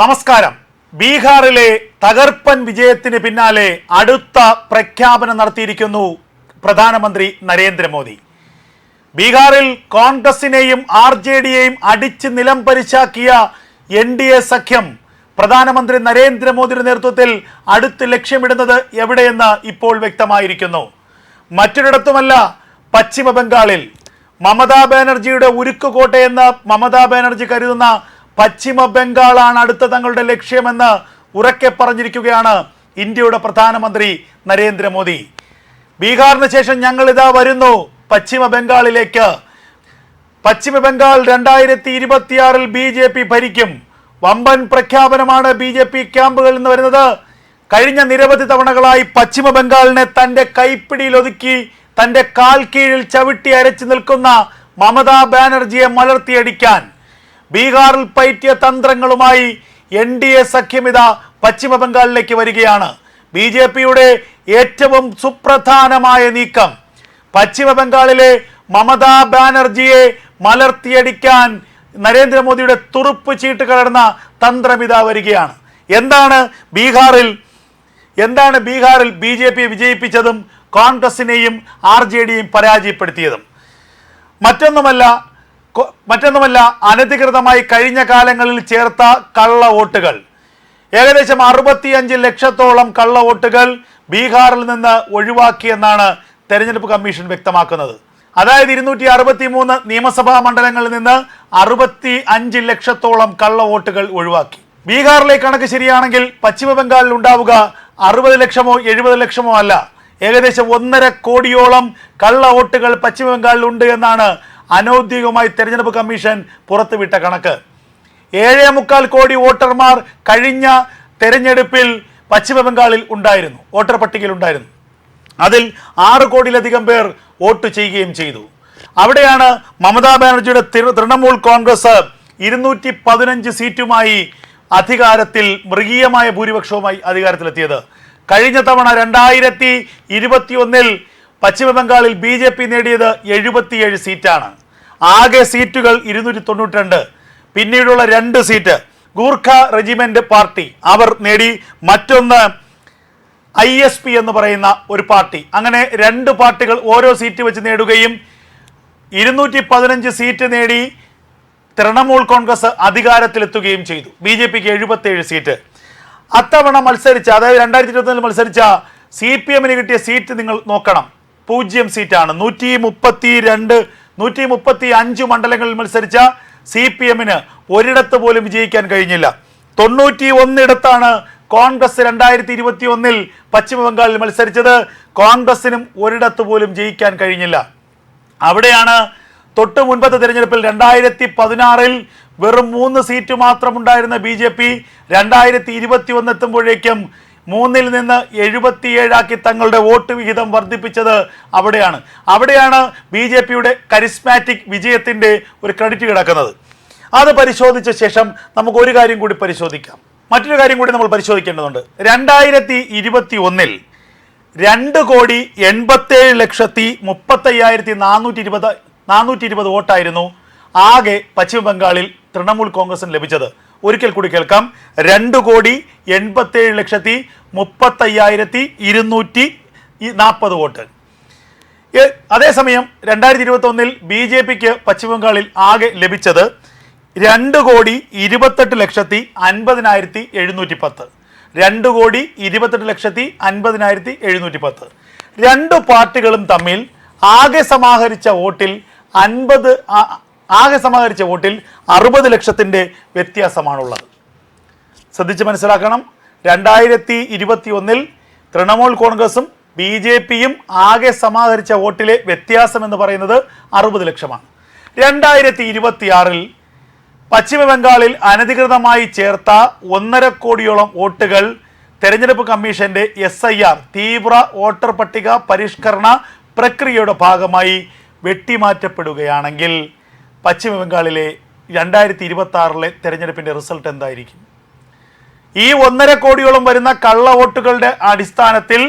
നമസ്കാരം. ബീഹാറിലെ തകർപ്പൻ വിജയത്തിന് പിന്നാലെ അടുത്ത പ്രഖ്യാപനം നടത്തിയിരിക്കുന്നു പ്രധാനമന്ത്രി നരേന്ദ്രമോദി. ബീഹാറിൽ കോൺഗ്രസിനെയും ആർ ജെ ഡിയെയും അടിച്ച് നിലം പരിശാക്കിയ എൻ ഡി എ സഖ്യം പ്രധാനമന്ത്രി നരേന്ദ്രമോദിയുടെ നേതൃത്വത്തിൽ അടുത്ത് ലക്ഷ്യമിടുന്നത് എവിടെയെന്ന് ഇപ്പോൾ വ്യക്തമായിരിക്കുന്നു. മറ്റൊരിടത്തുമല്ല പശ്ചിമ ബംഗാളിൽ മമതാ ബാനർജിയുടെ ഉരുക്കുകോട്ടയെന്ന് മമതാ ബാനർജി കരുതുന്ന പശ്ചിമ ബംഗാളാണ് അടുത്ത തങ്ങളുടെ ലക്ഷ്യമെന്ന് ഉറക്കെ പറഞ്ഞിരിക്കുകയാണ് ഇന്ത്യയുടെ പ്രധാനമന്ത്രി നരേന്ദ്രമോദി. ബീഹാറിന് ശേഷം ഞങ്ങൾ ഇതാ വരുന്നു പശ്ചിമ ബംഗാളിലേക്ക്. പശ്ചിമ ബംഗാൾ രണ്ടായിരത്തി ഇരുപത്തിയാറിൽ ബി ജെ പി ഭരിക്കും. വമ്പൻ പ്രഖ്യാപനമാണ് ബി ജെ പി ക്യാമ്പുകളിൽ നിന്ന് വരുന്നത്. കഴിഞ്ഞ നിരവധി തവണകളായി പശ്ചിമ ബംഗാളിനെ തന്റെ കൈപ്പിടിയിൽ ഒതുക്കി തന്റെ കാൽ കീഴിൽ ചവിട്ടി അരച്ചു നിൽക്കുന്ന മമതാ ബാനർജിയെ മലർത്തിയടിക്കാൻ. ബീഹാറിൽ പയറ്റിയ തന്ത്രങ്ങളുമായി എൻ ഡി എ സഖ്യമിത പശ്ചിമബംഗാളിലേക്ക് വരികയാണ്. ബി ജെ പിയുടെ ഏറ്റവും സുപ്രധാനമായ നീക്കം പശ്ചിമബംഗാളിലെ മമതാ ബാനർജിയെ മലർത്തിയടിക്കാൻ നരേന്ദ്രമോദിയുടെ തുറുപ്പ് ചീട്ട് കലർന്ന തന്ത്രമിത വരികയാണ്. എന്താണ് ബീഹാറിൽ എന്താണ് ബീഹാറിൽ ബി ജെ പി വിജയിപ്പിച്ചതും കോൺഗ്രസിനെയും ആർ ജെ ഡിയും പരാജയപ്പെടുത്തിയതും? മറ്റൊന്നുമല്ല മറ്റൊന്നുമല്ല അനധികൃതമായി കഴിഞ്ഞ കാലങ്ങളിൽ ചേർത്ത കള്ള വോട്ടുകൾ. ഏകദേശം അറുപത്തിയഞ്ച് ലക്ഷത്തോളം കള്ള വോട്ടുകൾ ബീഹാറിൽ നിന്ന് ഒഴിവാക്കിയെന്നാണ് തെരഞ്ഞെടുപ്പ് കമ്മീഷൻ വ്യക്തമാക്കുന്നത്. അതായത് ഇരുന്നൂറ്റി അറുപത്തി മൂന്ന് നിയമസഭാ മണ്ഡലങ്ങളിൽ നിന്ന് അറുപത്തി അഞ്ച് ലക്ഷത്തോളം കള്ള വോട്ടുകൾ ഒഴിവാക്കി. ബീഹാറിലെ കണക്ക് ശരിയാണെങ്കിൽ പശ്ചിമബംഗാളിൽ ഉണ്ടാവുക അറുപത് ലക്ഷമോ എഴുപത് ലക്ഷമോ അല്ല. ഏകദേശം ഒന്നര കോടിയോളം കള്ള വോട്ടുകൾ പശ്ചിമബംഗാളിൽ ഉണ്ട് എന്നാണ് അനൗദ്യോഗികമായി തെരഞ്ഞെടുപ്പ് കമ്മീഷൻ പുറത്തുവിട്ട കണക്ക്. ഏഴേ മുക്കാൽ കോടി വോട്ടർമാർ കഴിഞ്ഞ തെരഞ്ഞെടുപ്പിൽ പശ്ചിമബംഗാളിൽ ഉണ്ടായിരുന്നു വോട്ടർ പട്ടികയിൽ ഉണ്ടായിരുന്നു. അതിൽ ആറ് കോടിയിലധികം പേർ വോട്ട് ചെയ്യുകയും ചെയ്തു. അവിടെയാണ് മമതാ ബാനർജിയുടെ തൃണമൂൽ കോൺഗ്രസ് ഇരുന്നൂറ്റി പതിനഞ്ച് സീറ്റുമായി അധികാരത്തിൽ മൃഗീയമായ ഭൂരിപക്ഷവുമായി അധികാരത്തിലെത്തിയത്. കഴിഞ്ഞ തവണ രണ്ടായിരത്തി ഇരുപത്തിയൊന്നിൽ പശ്ചിമ ബംഗാളിൽ ബി ജെ പി നേടിയത് എഴുപത്തിയേഴ് സീറ്റാണ്. ആകെ സീറ്റുകൾ ഇരുന്നൂറ്റി തൊണ്ണൂറ്റി രണ്ട് പിന്നീടുള്ള രണ്ട് സീറ്റ് ഗൂർഖ റെജിമെന്റ് പാർട്ടി. അവർ നേടി മറ്റൊന്ന് ഐ എസ് പി എന്ന് പറയുന്ന ഒരു പാർട്ടി. അങ്ങനെ രണ്ട് പാർട്ടികൾ ഓരോ സീറ്റ് വെച്ച് നേടുകയും ഇരുന്നൂറ്റി പതിനഞ്ച് സീറ്റ് നേടി തൃണമൂൽ കോൺഗ്രസ് അധികാരത്തിലെത്തുകയും ചെയ്തു. ബി ജെ പിക്ക് എഴുപത്തേഴ് സീറ്റ്. അത്തവണ മത്സരിച്ച അതായത് രണ്ടായിരത്തി ഇരുപത്തിനാലിൽ മത്സരിച്ച സി പി എമ്മിന് കിട്ടിയ സീറ്റ് നിങ്ങൾ നോക്കണം. പൂജ്യം സീറ്റാണ്. നൂറ്റി മുപ്പത്തി രണ്ട് നൂറ്റി മുപ്പത്തി അഞ്ച് മണ്ഡലങ്ങളിൽ മത്സരിച്ച സി പി എമ്മിന് ഒരിടത്ത് പോലും വിജയിക്കാൻ കഴിഞ്ഞില്ല. തൊണ്ണൂറ്റി ഒന്നിടത്താണ് കോൺഗ്രസ് രണ്ടായിരത്തി ഇരുപത്തി ഒന്നിൽ പശ്ചിമബംഗാളിൽ മത്സരിച്ചത്. കോൺഗ്രസിനും ഒരിടത്ത് പോലും ജയിക്കാൻ കഴിഞ്ഞില്ല. അവിടെയാണ് തൊട്ട് മുൻപത്തെ തിരഞ്ഞെടുപ്പിൽ രണ്ടായിരത്തി പതിനാറിൽ വെറും മൂന്ന് സീറ്റ് മാത്രമുണ്ടായിരുന്ന ബി ജെ പി രണ്ടായിരത്തി ഇരുപത്തി ഒന്ന് എത്തുമ്പോഴേക്കും മൂന്നിൽ നിന്ന് എഴുപത്തിയേഴാക്കി തങ്ങളുടെ വോട്ട് വിഹിതം വർദ്ധിപ്പിച്ചത് അവിടെയാണ്. അവിടെയാണ് ബി ജെ പിയുടെ കരിസ്മാറ്റിക് വിജയത്തിന്റെ ഒരു ക്രെഡിറ്റ് കിടക്കുന്നത്. അത് പരിശോധിച്ച ശേഷം നമുക്ക് ഒരു കാര്യം കൂടി പരിശോധിക്കാം. മറ്റൊരു കാര്യം കൂടി നമ്മൾ പരിശോധിക്കേണ്ടതുണ്ട്. രണ്ടായിരത്തി ഇരുപത്തി ഒന്നിൽ രണ്ട് കോടി എൺപത്തേഴ് ലക്ഷത്തി മുപ്പത്തയ്യായിരത്തി നാനൂറ്റി ഇരുപത് നാനൂറ്റി ഇരുപത് വോട്ടായിരുന്നു ആകെ പശ്ചിമ ബംഗാളിൽ തൃണമൂൽ കോൺഗ്രസിന് ലഭിച്ചത്. ഒരിക്കൽ കൂടി കേൾക്കാം. രണ്ട് കോടി എൺപത്തേഴ് ലക്ഷത്തി മുപ്പത്തയ്യായിരത്തി ഇരുന്നൂറ്റി നാൽപ്പത് വോട്ട്. അതേസമയം രണ്ടായിരത്തി ഇരുപത്തി ഒന്നിൽ ബി ജെ പിക്ക് പശ്ചിമബംഗാളിൽ ആകെ ലഭിച്ചത് രണ്ട് കോടി ഇരുപത്തെട്ട് ലക്ഷത്തി അൻപതിനായിരത്തി എഴുന്നൂറ്റി പത്ത് രണ്ട് കോടി ഇരുപത്തെട്ട് ലക്ഷത്തി അൻപതിനായിരത്തി എഴുന്നൂറ്റി പത്ത് രണ്ട് പാർട്ടികളും തമ്മിൽ ആകെ സമാഹരിച്ച വോട്ടിൽ അൻപത് ആകെ സമാഹരിച്ച വോട്ടിൽ അറുപത് ലക്ഷത്തിന്റെ വ്യത്യാസമാണുള്ളത്. ശ്രദ്ധിച്ച് മനസ്സിലാക്കണം. രണ്ടായിരത്തി ഇരുപത്തി ഒന്നിൽ തൃണമൂൽ കോൺഗ്രസും ബി ജെ പിയും ആകെ സമാഹരിച്ച വോട്ടിലെ വ്യത്യാസം എന്ന് പറയുന്നത് അറുപത് ലക്ഷമാണ്. രണ്ടായിരത്തി ഇരുപത്തിയാറിൽ പശ്ചിമ ബംഗാളിൽ അനധികൃതമായി ചേർത്ത ഒന്നര കോടിയോളം വോട്ടുകൾ തെരഞ്ഞെടുപ്പ് കമ്മീഷന്റെ എസ് ഐ ആർ തീവ്ര വോട്ടർ പട്ടിക പരിഷ്കരണ പ്രക്രിയയുടെ ഭാഗമായി വെട്ടിമാറ്റപ്പെടുകയാണെങ്കിൽ പശ്ചിമ ബംഗാളിലെ രണ്ടായിരത്തി ഇരുപത്തി ആറിലെ തെരഞ്ഞെടുപ്പിന്റെ റിസൾട്ട് എന്തായിരിക്കും? ഈ ഒന്നര കോടിയോളം വരുന്ന കള്ള വോട്ടുകളുടെ അടിസ്ഥാനത്തിൽ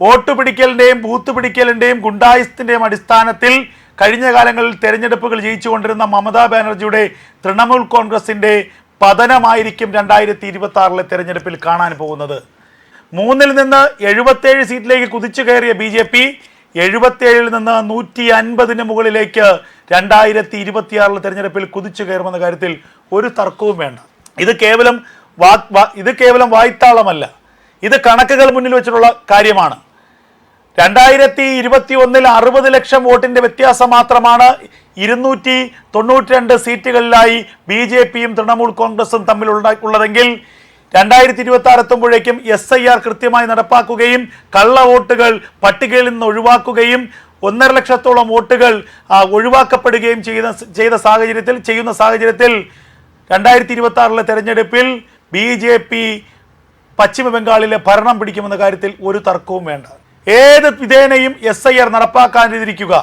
വോട്ട് പിടിക്കലിന്റെയും ബൂത്ത് പിടിക്കലിന്റെയും ഗുണ്ടായുസത്തിന്റെയും അടിസ്ഥാനത്തിൽ കഴിഞ്ഞ കാലങ്ങളിൽ തെരഞ്ഞെടുപ്പുകൾ ജയിച്ചുകൊണ്ടിരുന്ന മമതാ ബാനർജിയുടെ തൃണമൂൽ കോൺഗ്രസിന്റെ പതനമായിരിക്കും രണ്ടായിരത്തി ഇരുപത്തി ആറിലെ തെരഞ്ഞെടുപ്പിൽ കാണാൻ പോകുന്നത്. മൂന്നിൽ നിന്ന് എഴുപത്തേഴ് സീറ്റിലേക്ക് കുതിച്ചു കയറിയ ബി എഴുപത്തിയേഴിൽ നിന്ന് നൂറ്റി അൻപതിന് മുകളിലേക്ക് രണ്ടായിരത്തി ഇരുപത്തിയാറിലെ തെരഞ്ഞെടുപ്പിൽ കുതിച്ചു കയറുമെന്ന കാര്യത്തിൽ ഒരു തർക്കവും വേണ്ട. ഇത് കേവലം വാ ഇത് കേവലം വായ്ത്താളമല്ല. ഇത് കണക്കുകൾ മുന്നിൽ വെച്ചിട്ടുള്ള കാര്യമാണ്. രണ്ടായിരത്തി ഇരുപത്തി ഒന്നിൽ അറുപത് ലക്ഷം വോട്ടിന്റെ വ്യത്യാസം മാത്രമാണ് ഇരുന്നൂറ്റി തൊണ്ണൂറ്റി രണ്ട് സീറ്റുകളിലായി ബി ജെ പിയും തൃണമൂൽ കോൺഗ്രസും തമ്മിലുള്ള ഉള്ളതെങ്കിൽ രണ്ടായിരത്തി ഇരുപത്തി ആറ് എത്തുമ്പോഴേക്കും എസ് ഐ ആർ കൃത്യമായി നടപ്പാക്കുകയും കള്ള വോട്ടുകൾ പട്ടികയിൽ നിന്ന് ഒഴിവാക്കുകയും ഒന്നര ലക്ഷത്തോളം വോട്ടുകൾ ഒഴിവാക്കപ്പെടുകയും ചെയ്ത ചെയ്ത സാഹചര്യത്തിൽ ചെയ്യുന്ന സാഹചര്യത്തിൽ രണ്ടായിരത്തി ഇരുപത്തി ആറിലെ തെരഞ്ഞെടുപ്പിൽ ബി ജെ പി പശ്ചിമ ബംഗാളിലെ ഭരണം പിടിക്കുമെന്ന കാര്യത്തിൽ ഒരു തർക്കവും വേണ്ട. ഏത് വിധേനയും എസ് ഐ ആർ നടപ്പാക്കാനിരിക്കുക.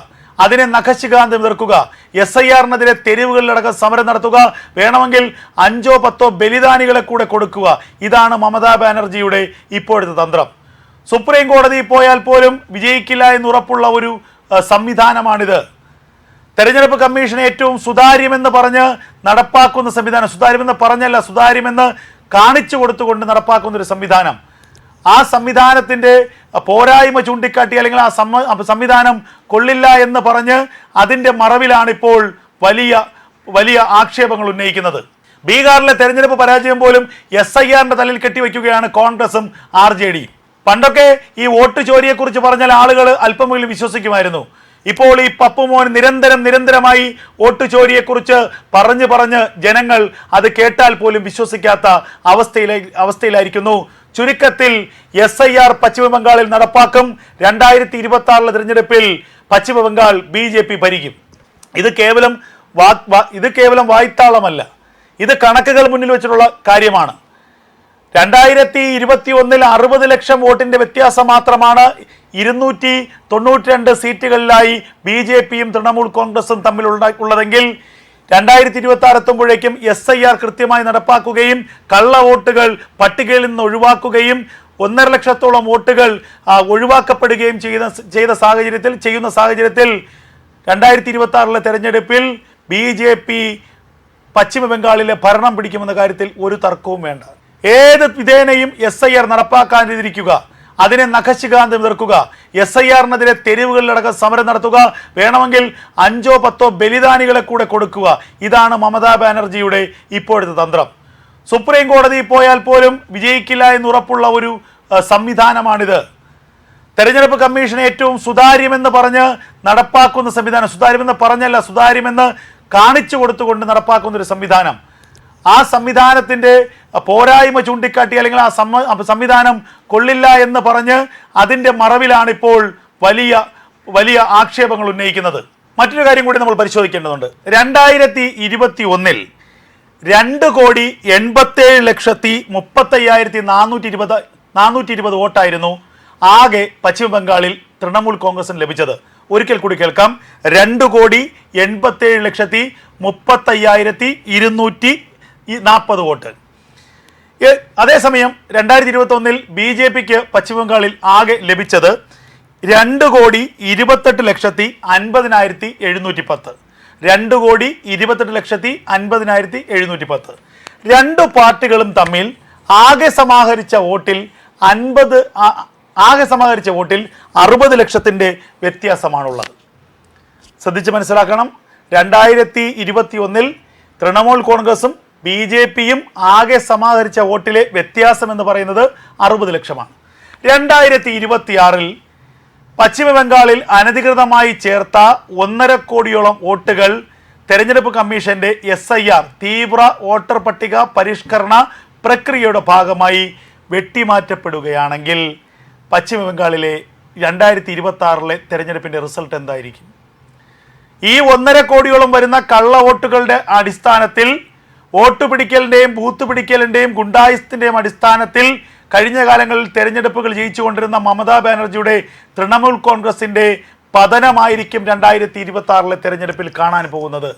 അതിനെ നഖശികാന്തം എതിർക്കുക. എസ് ഐ ആറിനെതിരെ തെരുവുകളിലടക്കം സമരം നടത്തുക. വേണമെങ്കിൽ അഞ്ചോ പത്തോ ബലിദാനികളെ കൂടെ കൊടുക്കുക. ഇതാണ് മമതാ ബാനർജിയുടെ ഇപ്പോഴത്തെ തന്ത്രം. സുപ്രീം കോടതി പോയാൽ പോലും വിജയിക്കില്ല എന്നുറപ്പുള്ള ഒരു സംവിധാനമാണിത്. തെരഞ്ഞെടുപ്പ് കമ്മീഷൻ ഏറ്റവും സുതാര്യമെന്ന് പറഞ്ഞ് നടപ്പാക്കുന്ന സംവിധാനം സുതാര്യമെന്ന് പറഞ്ഞല്ല സുതാര്യമെന്ന് കാണിച്ചു കൊടുത്തുകൊണ്ട് നടപ്പാക്കുന്ന ഒരു സംവിധാനം. ആ സംവിധാനത്തിന്റെ പോരായ്മ ചൂണ്ടിക്കാട്ടി അല്ലെങ്കിൽ ആ സംവിധാനം കൊള്ളില്ല എന്ന് പറഞ്ഞ് അതിന്റെ മറവിലാണ് ഇപ്പോൾ വലിയ വലിയ ആക്ഷേപങ്ങൾ ഉന്നയിക്കുന്നത്. ബീഹാറിലെ തെരഞ്ഞെടുപ്പ് പരാജയം പോലും എസ് ഐ ആറിന്റെ തലയിൽ കെട്ടിവെക്കുകയാണ് കോൺഗ്രസും ആർ ജെ ഡിയും. പണ്ടൊക്കെ ഈ വോട്ട് ചോരിയെക്കുറിച്ച് പറഞ്ഞാൽ ആളുകൾ അല്പമെങ്കിലും വിശ്വസിക്കുമായിരുന്നു. ഇപ്പോൾ ഈ പപ്പുമോൻ നിരന്തരം നിരന്തരമായി വോട്ട് ചോരിയെക്കുറിച്ച് പറഞ്ഞു പറഞ്ഞ് ജനങ്ങൾ അത് കേട്ടാൽ പോലും വിശ്വസിക്കാത്ത അവസ്ഥയിലെ അവസ്ഥയിലായിരിക്കുന്നു. ചുരുക്കത്തിൽ എസ് ഐ ആർ പശ്ചിമബംഗാളിൽ നടപ്പാക്കും. രണ്ടായിരത്തി ഇരുപത്തി ആറിലെ തിരഞ്ഞെടുപ്പിൽ പശ്ചിമബംഗാൾ ബി ജെ പി ഭരിക്കും. ഇത് കേവലം ഇത് കേവലം വായ്ത്താളമല്ല. ഇത് കണക്കുകൾ മുന്നിൽ വെച്ചിട്ടുള്ള കാര്യമാണ്. രണ്ടായിരത്തി ഇരുപത്തി ഒന്നിൽ അറുപത് ലക്ഷം വോട്ടിന്റെ വ്യത്യാസം മാത്രമാണ് ഇരുന്നൂറ്റി തൊണ്ണൂറ്റി രണ്ട് സീറ്റുകളിലായി ബി ജെ പിയും തൃണമൂൽ കോൺഗ്രസും തമ്മിലുള്ള ഉള്ളതെങ്കിൽ രണ്ടായിരത്തി ഇരുപത്തി ആറ് എത്തുമ്പോഴേക്കും എസ് ഐ ആർ കൃത്യമായി നടപ്പാക്കുകയും കള്ള വോട്ടുകൾ പട്ടികയിൽ നിന്ന് ഒഴിവാക്കുകയും ഒന്നര ലക്ഷത്തോളം വോട്ടുകൾ ഒഴിവാക്കപ്പെടുകയും ചെയ്ത ചെയ്ത സാഹചര്യത്തിൽ ചെയ്യുന്ന സാഹചര്യത്തിൽ രണ്ടായിരത്തി ഇരുപത്തി ആറിലെ തെരഞ്ഞെടുപ്പിൽ ബി ജെ പി പശ്ചിമ ബംഗാളിലെ ഭരണം പിടിക്കുമെന്ന കാര്യത്തിൽ ഒരു തർക്കവും വേണ്ട. ഏത് വിധേനയും എസ് ഐ ആർ നടപ്പാക്കാനിരിക്കുക. അതിനെ നഖശികാന്തം എതിർക്കുക. എസ് ഐ ആറിനെതിരെ തെരുവുകളിലടക്കം സമരം നടത്തുക. വേണമെങ്കിൽ അഞ്ചോ പത്തോ ബലിദാനികളെ കൂടെ കൊടുക്കുക. ഇതാണ് മമതാ ബാനർജിയുടെ ഇപ്പോഴത്തെ തന്ത്രം. സുപ്രീം കോടതി പോയാൽ പോലും വിജയിക്കില്ല എന്നുറപ്പുള്ള ഒരു സംവിധാനമാണിത്. തെരഞ്ഞെടുപ്പ് കമ്മീഷൻ ഏറ്റവും സുതാര്യമെന്ന് പറഞ്ഞ് നടപ്പാക്കുന്ന സംവിധാനം സുതാര്യമെന്ന് പറഞ്ഞല്ല സുതാര്യമെന്ന് കാണിച്ചു കൊടുത്തുകൊണ്ട് നടപ്പാക്കുന്ന ഒരു സംവിധാനം. ആ സംവിധാനത്തിന്റെ പോരായ്മ ചൂണ്ടിക്കാട്ടി അല്ലെങ്കിൽ ആ സംവിധാനം കൊള്ളില്ല എന്ന് പറഞ്ഞ് അതിന്റെ മറവിലാണിപ്പോൾ വലിയ വലിയ ആക്ഷേപങ്ങൾ ഉന്നയിക്കുന്നത്. മറ്റൊരു കാര്യം കൂടി നമ്മൾ പരിശോധിക്കേണ്ടതുണ്ട്. രണ്ടായിരത്തി ഇരുപത്തി ഒന്നിൽ രണ്ട് കോടി എൺപത്തേഴ് ലക്ഷത്തി മുപ്പത്തയ്യായിരത്തി നാനൂറ്റി ഇരുപത് നാനൂറ്റി ഇരുപത് വോട്ടായിരുന്നു ആകെ പശ്ചിമബംഗാളിൽ തൃണമൂൽ കോൺഗ്രസിന് ലഭിച്ചത്. ഒരിക്കൽ കൂടി കേൾക്കാം. രണ്ട് കോടി എൺപത്തേഴ് ലക്ഷത്തി മുപ്പത്തയ്യായിരത്തി ഇരുന്നൂറ്റി നാൽപ്പത് വോട്ട്. അതേസമയം രണ്ടായിരത്തി ഇരുപത്തി ഒന്നിൽ ബി ജെ പിക്ക് പശ്ചിമബംഗാളിൽ ആകെ ലഭിച്ചത് രണ്ട് കോടി ഇരുപത്തെട്ട് ലക്ഷത്തി അൻപതിനായിരത്തി എഴുന്നൂറ്റി പത്ത് രണ്ട് കോടി ഇരുപത്തെട്ട് ലക്ഷത്തി അൻപതിനായിരത്തി എഴുന്നൂറ്റി പത്ത് രണ്ട് പാർട്ടികളും തമ്മിൽ ആകെ സമാഹരിച്ച വോട്ടിൽ അൻപത് ആകെ സമാഹരിച്ച വോട്ടിൽ അറുപത് ലക്ഷത്തിന്റെ വ്യത്യാസമാണുള്ളത്. ശ്രദ്ധിച്ച് മനസ്സിലാക്കണം. രണ്ടായിരത്തി ഇരുപത്തി ഒന്നിൽ തൃണമൂൽ കോൺഗ്രസും ബി ജെ പിയും ആകെ സമാഹരിച്ച വോട്ടിലെ വ്യത്യാസം എന്ന് പറയുന്നത് അറുപത് ലക്ഷമാണ്. രണ്ടായിരത്തി ഇരുപത്തിയാറിൽ പശ്ചിമബംഗാളിൽ അനധികൃതമായി ചേർത്ത ഒന്നര കോടിയോളം വോട്ടുകൾ തെരഞ്ഞെടുപ്പ് കമ്മീഷന്റെ എസ് ഐ ആർ തീവ്ര വോട്ടർ പട്ടിക പരിഷ്കരണ പ്രക്രിയയുടെ ഭാഗമായി വെട്ടിമാറ്റപ്പെടുകയാണെങ്കിൽ പശ്ചിമബംഗാളിലെ രണ്ടായിരത്തി ഇരുപത്തി ആറിലെ തെരഞ്ഞെടുപ്പിന്റെ റിസൾട്ട് എന്തായിരിക്കും? ഈ ഒന്നര കോടിയോളം വരുന്ന കള്ള വോട്ടുകളുടെ അടിസ്ഥാനത്തിൽ വോട്ട് പിടിക്കലിന്റെയും ബൂത്ത് പിടിക്കലിന്റെയും ഗുണ്ടായുസത്തിന്റെയും അടിസ്ഥാനത്തിൽ കഴിഞ്ഞ കാലങ്ങളിൽ തെരഞ്ഞെടുപ്പുകൾ ജയിച്ചുകൊണ്ടിരുന്ന മമതാ ബാനർജിയുടെ തൃണമൂൽ കോൺഗ്രസിന്റെ പതനമായിരിക്കും രണ്ടായിരത്തി ഇരുപത്തി ആറിലെ തെരഞ്ഞെടുപ്പിൽ കാണാൻ പോകുന്നത്.